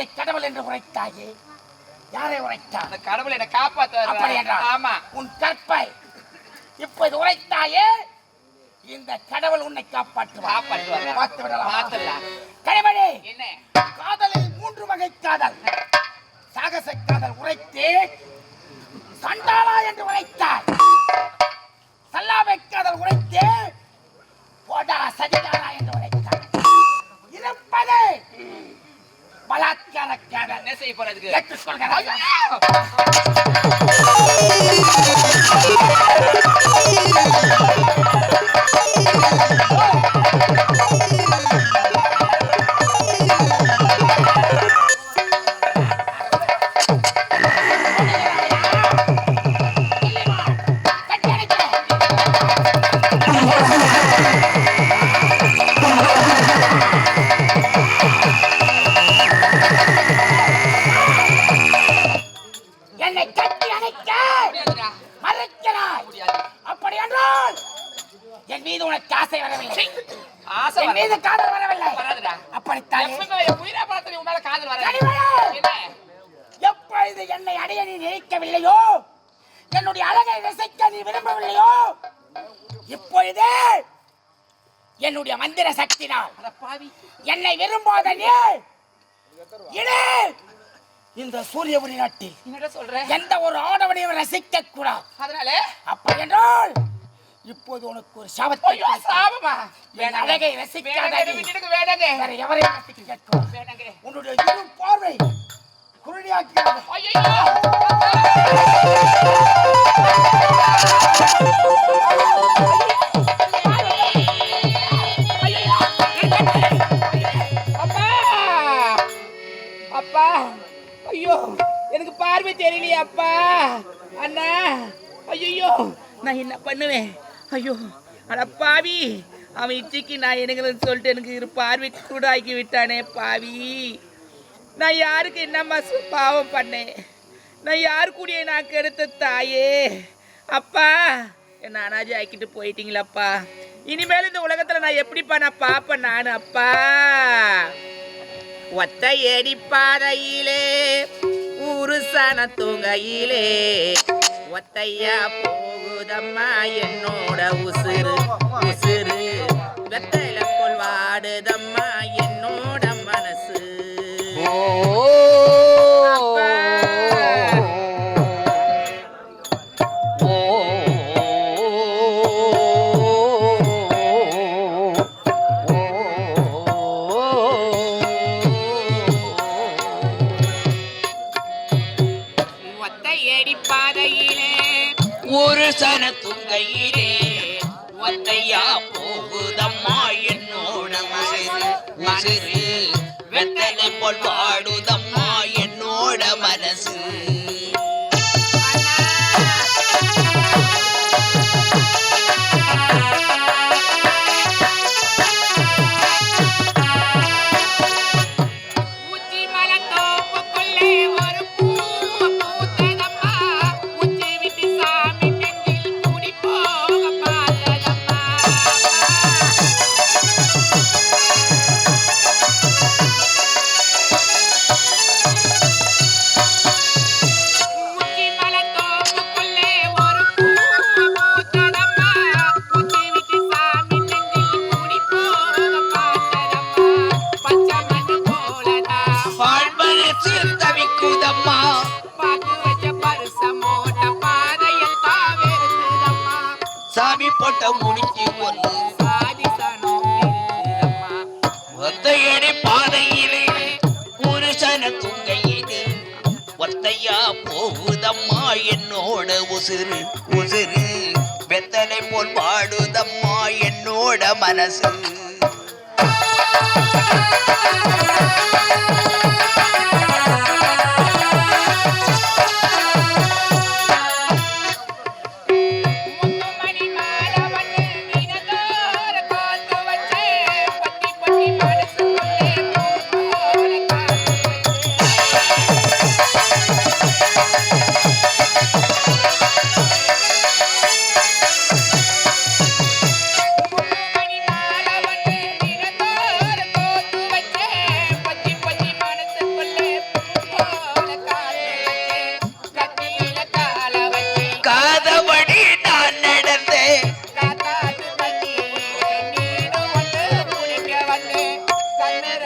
சாபத்தை கடவுள் என்று உரைத்தாயே. யாரை உரைத்தார் அந்த கடவுள் என்ன என்றால் ஆமா. உன் கற்பை இப்போது உரைத்தாயே இந்த கடவுள் உன்னை காப்பாற்றுவார்? பார்த்து விடலாம். கனிமணி என்ன? காதலில் மூன்று வகை காதல். சாகச காதல் உரைத்து சண்டாளா என்று உரைத்தார் சல்லாமை காதல் உரைத்து போடா சதிகாரா என்று உரைத்தார் இருப்பது பலாத்கார காதல் என்ன செய்ய போறதுக்கு ஏற்றுக்கொள்கிறாயா அழகை ரசிக்க நீ விரும்பவில்லையோ? இப்பொழுது என்னுடைய மந்திர சக்தினால். என்னை விரும்பாத நீ இந்த சூரியபுரி நாட்டில் நீ என்னடா சொல்ற? எந்த ஒரு ஆடவனையும் ரசிக்க கூடாது. அதனால? அப்படி என்றால் இப்போது உனக்கு ஒரு சாபத்தை சாபமா? என் அழகை ரசிக்காத வேணாங்க. வேற எவரையும் ரசிக்க கேட்கும். உன்னுடைய இரு பார்வை குருடியாக்கிறது ஐயோ அட பாவி. அவன் இச்சிக்கு நான் எனக்கு சொல்லிட்டு எனக்கு இரு பார்வை கூட ஆக்கி விட்டானே பாவி. நான் யாருக்கு என்னம்மா சு- பாவம் பண்ணேன் நான் யார் கூடிய நான் கெடுத்த தாயே? அப்பா என்ன அனாஜி ஆக்கிட்டு போயிட்டீங்களப்பா. இனிமேல் இந்த உலகத்தில் நான் எப்படிப்பா நான் பார்ப்பேன் நான் அப்பா? ஒத்தையடி பாதையிலே ஊரு சன தூங்கையிலே ஒத்தையா போகுதம்மா என்னோட உசுறு உசுறு. வெத்தை ஒரு சன துங்கையிலே ஒத்தையா போகுதம்மா என்னோட உசுறு உசுறு. வெத்தலை போல் பாடுதம்மா என்னோட மனசு. Amen.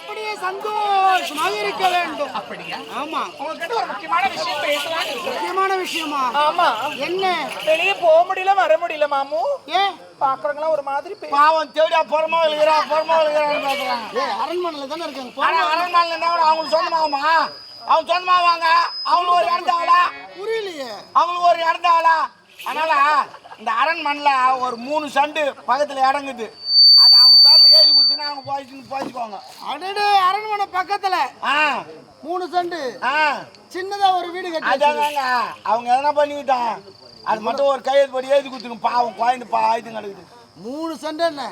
இப்படியே சந்தோஷமாக இருக்க வேண்டும். அப்படியா? ஆமா. உங்ககிட்ட ஒரு முக்கியமான விஷயம் பேசலாம்னு இருக்கேன். முக்கியமான விஷயமா? ஆமா. என்ன? வெளியே போக முடியல வர முடியல மாமு. ஏன் பாக்குறவங்களாம் ஒரு மாதிரி பே- பாவம் தேடியா புறமா விழுகிறா புறமா விழுகிறான்னு பேசுறான் ஏ அரண்மனையில தானே இருக்காங்க ஆனா போங்க. அரண்மனையில் இருந்தா கூட அவங்களுக்கு சொந்தமாகுமா அவங்க சொந்தமாவாங்க அவங்களுக்கு ஒரு இடந்தாவலா புரியலையே. அவங்களுக்கு ஒரு இடந்தாவலா அதனால இந்த அரண்மனையில் ஒரு மூணு சண்டு பக்கத்தில் பேர்ல அவங்க போயிட்டு போயிச்சுக்கோங்க அடடே அரண்மனை பக்கத்துல. மூணு செண்டு. சின்னதா ஒரு வீடு கட்டி. அதாங்க அவங்க எதனா பண்ணிக்கிட்டான். அது மட்டும் ஒரு கையெழுத்து படி எழுதி கொடுத்துருங்க. பாவம் குழந்தை பாய்த்து கிடக்குது மூணு செண்டு என்ன?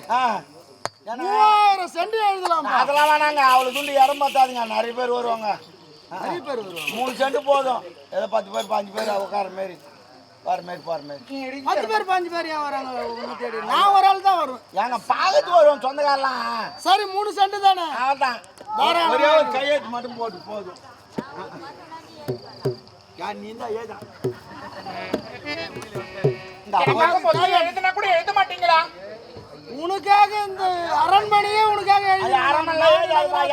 மூவாயிரம் செண்டு எழுதலாம்? அதெல்லாம் வேணாங்க. அவ்வளோ துண்டு இடம் பார்த்தாதுங்க. நிறைய பேர் வருவாங்க. நிறைய பேர் வருவாங்க. மூணு செண்டு போதும். ஏதோ பத்து பேர் பாஞ்சு பேர் உட்கார மாரி வர மாரி போகிற மாரி பத்து பேர் பாஞ்சு பேர் ஏன் வராங்க? தேடி நான் ஒரு ஆள் தான் வருவேன். ஏங்க பார்க்கறது வருவோம் சொந்தக்காரலாம் சரி மூணு செண்டு தானே? தாராளமா ஒரே ஒரு கையெழுத்து மட்டும் போட்டு போதும். யார் நீ தான் கூட எழுத மாட்டீங்களா? உனக்காக இந்த அரண்மனையே உனக்காக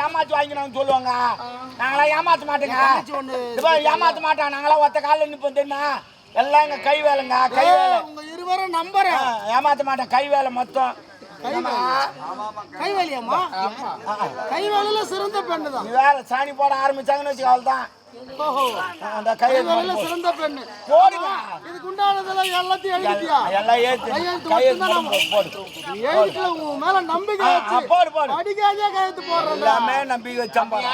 ஏமாத்தி வாங்கினான்னு சொல்லுவாங்க. நாங்களாம் ஏமாத்த மாட்டோங்க. ஏமாத்த மாட்டோம் நாங்களாம் ஒத்த காலில் நிற்போம் தெரியுமா? எல்லாம் எங்க கை வேலைங்க கை வேலை உங்க இருவரும் நம்புறேன். ஏமாத்த மாட்டேன் கை வேலை மொத்தம் கைவேலியம்மா? கைவேலியில சிறந்த பெண்ணு தான். நீ வேற சாணி போட ஆரம்பிச்சாங்கன்னு வச்சுக்க அவள் ஓஹோ. அந்த கைவேலியில. சிறந்த பெண்ணு. போடுங்க இதுக்கு உண்டானதெல்லாம் எல்லாத்தையும் எழுதிட்டியா? எல்லாம் ஏத்து. எழுதிட்டுல உன் மேல நம்பிக்கை வச்சு போடு போடு. அடிக்காதே கையெழுத்து போடுறேன் எல்லாமே நம்பிக்கை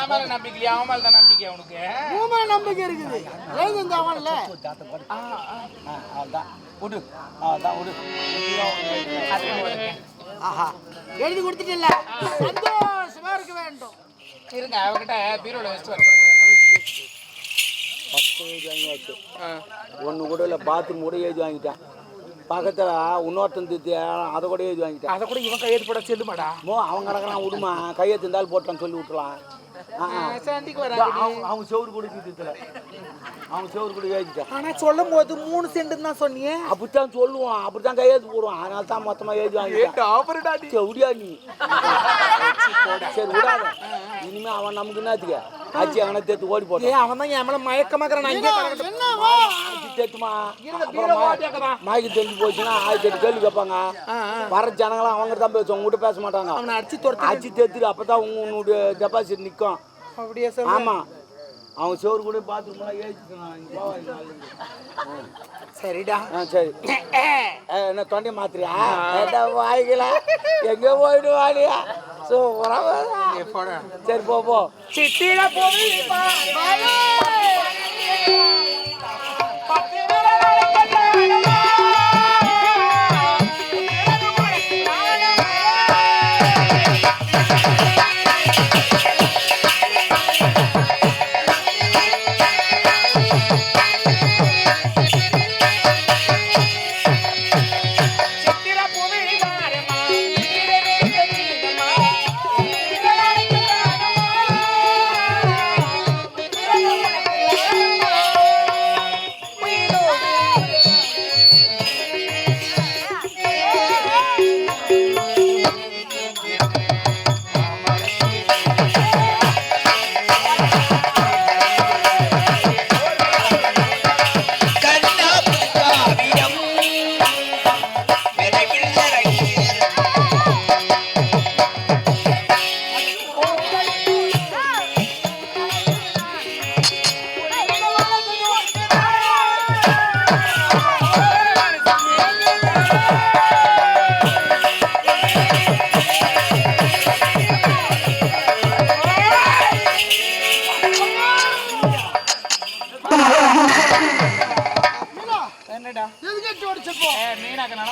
மேல நம்பிக்கை இல்லையா? அவன் மேல தான் நம்பிக்கை உன் மேல நம்பிக்கை இருக்குது. எழுதி இந்த அவன்ல? ஆ, அதான் விடு அதான் விடு ஆஹா. எழுதி கொடுத்துட்டில்ல சந்தோஷமா இருக்க வேண்டும். இருங்க அவகிட்ட பீரோல வச்சுட்டு வரேன். பத்து ஏஜ் வாங்கியாச்சு. ஒன்று கூட இல்லை பாத்ரூம் கூட ஏஜ் வாங்கிட்டேன். பக்கத்தில் இன்னொருத்தன் தித்தி அதை கூட ஏஜ் வாங்கிட்டேன். அதை கூட இவன் கையெழுத்து போட செல்லுமாடா? மோ அவன் கிடக்குறான் விடுமா. கையெழுத்து இருந்தாலும் போட்டான்னு சொல்லி விட்டுலாம் அவங்க அவங்க செவரு கூட திட்டல அவங்க செவரு கூட ஏஜிட்டேன் ஆனா சொல்லும் போது மூணு சென்ட் தான் சொன்னியே. அப்படித்தான் சொல்லுவான். அப்படித்தான் கையெழுத்து போடுவான். அதனால தான் மொத்தமாக ஏஜ் வாங்கிட்டேன். டாபர்டா நீ? சரி விடாத. இனிமே அவன் நமக்கு என்னத்துக்க? ஆச்சி அங்கே தேத்து ஓடி போட்டான். ஏய் அவன் தான் என் மேல மயக்கமாக்கறான் நான் இங்கே ஓட்டியாக்கறான். மாய்க்கு தெரிஞ்சு போச்சுன்னா ஆயிரத்தி எட்டு கேள்வி கேட்பாங்க. வர ஜனங்களாம் அவங்க தான் பேசுவாங்க உங்ககிட்ட பேச மாட்டாங்க. அவனை அடிச்சு துரத்து ஆச்சி தேத்துட்டு அப்போ தான் உங்க உன்னுடைய டெபாசிட் நிற்கும் அப்படியே சொல்லு ஆமாம் அவங்க சோறு கூட பாத்ரூம்லாம் ஏற்றிட்டு சரிடா. ஆ சரி. என்ன தொண்டை மாத்திரியா? வாய்க்கல எங்கே போயிட்டு வாடியா சூப்பராக சரி போ போ. சிட்டில போய். Thank you. என்னடா? எதுக்கு? ஏ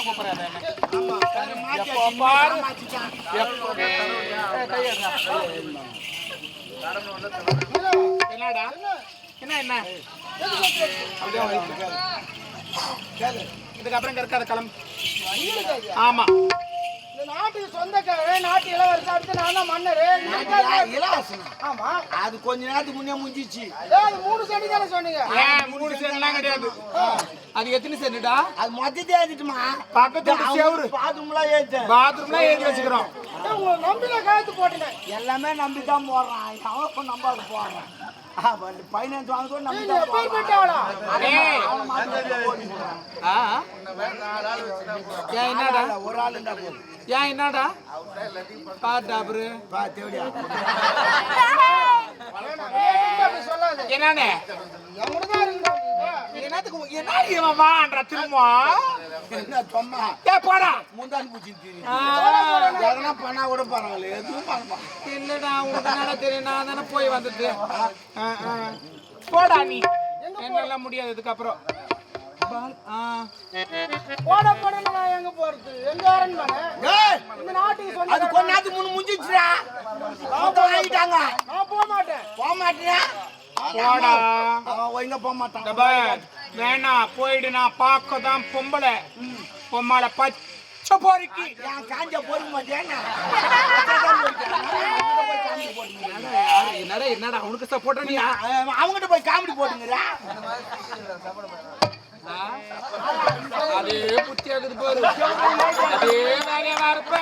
கூப்பிடுறாரு என்ன ஆமா, எப்போ பாரு. என்னடா? என்ன என்ன? அப்படியே. இதுக்கப்புறம் உங்களுக்கு ஐயா. ஆமா. நாட்டுக்கு சொந்தக்காரன் நாட்டு இளவரசர் அடுத்து நான் தான் மன்னரு. இலவாசனா ஆமா. அது கொஞ்ச நேரத்துக்கு முன்னே முடிஞ்சிச்சு. ஏய், அது மூணு செடி தானே சொன்னீங்க? ஏன் மூணு சென்ட்லாம் கிடையாது. அது எத்தனை சென்டுடா அது மொத்தத்தை ஏத்திட்டுமா? பக்கத்து செவுரு. பாத்ரூம்லாம் ஏத்தேன். பாத்ரூம்லாம் எழுதி வச்சுக்கிறோம். உங்களை நம்பி நான் காயத்து போட்டேன் எல்லாமே நம்பி தான் போடுறான். அவன் நம்ப அது போடுறான். பைனான்ஸ் வாங்க போட்டு என்னடா? ஒரு ஆள் ஏன் என்னடா? பாத்தா அப்புறு பா தேவடியா. அப்படி சொல்லாது என்னண்ணே எவ்வளவு தான் இருக்கணும் என்னத்துக்கு என்ன திரும்ப என்ன சும்மா ஏ போடா. முந்தானி பூச்சி எதனா பண்ணா கூட பரவாயில்ல எதுவும் பண்ண மாட்டான். இல்லடா உனக்கு என்னடா தெரியும்? நான் தானே போய் ஆ. போடா நீ. என்னால முடியாது இதுக்கப்புறம். போட போட நான் எங்க போறது? எங்க அரண்மனை ஏய், இந்த நாட்டுக்கு அது சொந்த கொஞ்ச நேரத்துக்கு முன்ன முடிஞ்சிச்சுடா நான் போக மாட்டேன். போக மாட்டியா? போடா. அவன் ஒழுங்கா போக மாட்டான். பார், வேணாம் போயிடு நான் பார்க்க தான் பொம்பளை. பொம்பளை பச்சை பொறுக்கி. ஏன் காஞ்ச பொறுக்க மாட்டேன் யாரு என்னடா உனக்கு சப்போர்ட் நீ? அவங்ககிட்ட போய் காமெடி போட்டுங்கிறா அதே புத்தி ஆகுது பாரு. அதே வேலையா இருப்ப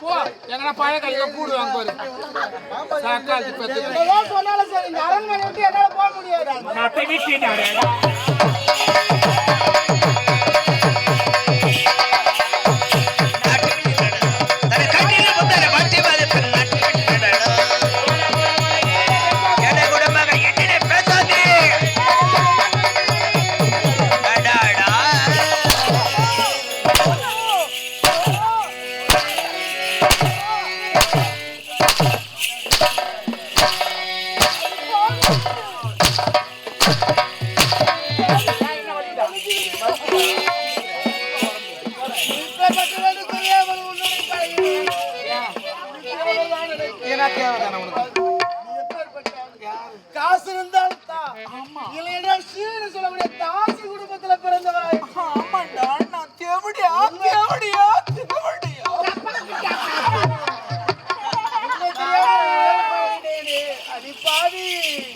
போ எங்கடா பழைய கடையில கூடுவாங்க பாரு. சாக்காத்து பத்து என்னதான் சொன்னாலும் சரி இந்த அரண்மனை விட்டு என்னால போக முடியாது?